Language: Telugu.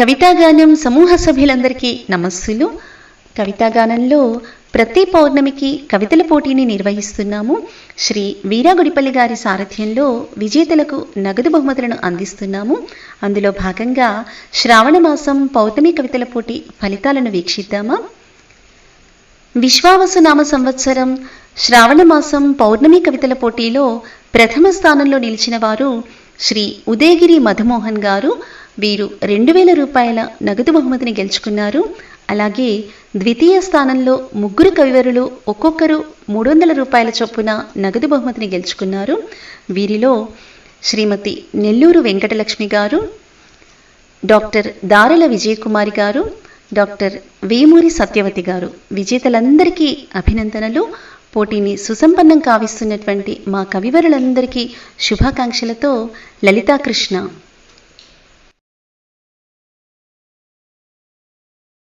కవితాగానం సమూహ సభ్యులందరికీ నమస్సులు. కవితాగానంలో ప్రతి పౌర్ణమికి కవితల పోటీని నిర్వహిస్తున్నాము. శ్రీ వీరాగుడిపల్లి గారి సారథ్యంలో విజేతలకు నగదు బహుమతులను అందిస్తున్నాము. అందులో భాగంగా శ్రావణ మాసం పౌర్ణమి కవితల పోటీ ఫలితాలను వీక్షిద్దామా? విశ్వావసునామ సంవత్సరం శ్రావణ మాసం పౌర్ణమి కవితల పోటీలో ప్రథమ స్థానంలో నిలిచిన వారు శ్రీ ఉదయగిరి మధుమోహన్ గారు వీరు రెండు వేల రూపాయల నగదు బహుమతిని గెలుచుకున్నారు. అలాగే ద్వితీయ స్థానంలో ముగ్గురు కవివరులు ఒక్కొక్కరు మూడు వందల రూపాయల చొప్పున నగదు బహుమతిని గెలుచుకున్నారు. వీరిలో శ్రీమతి నెల్లూరు వెంకటలక్ష్మి గారు డాక్టర్ దారల విజయకుమారి గారు డాక్టర్ వేమూరి సత్యవతి గారు. విజేతలందరికీ అభినందనలు. పోటీని సుసంపన్నం కావిస్తున్నటువంటి మా కవివరులందరికీ శుభాకాంక్షలతో లలితాకృష్ణ.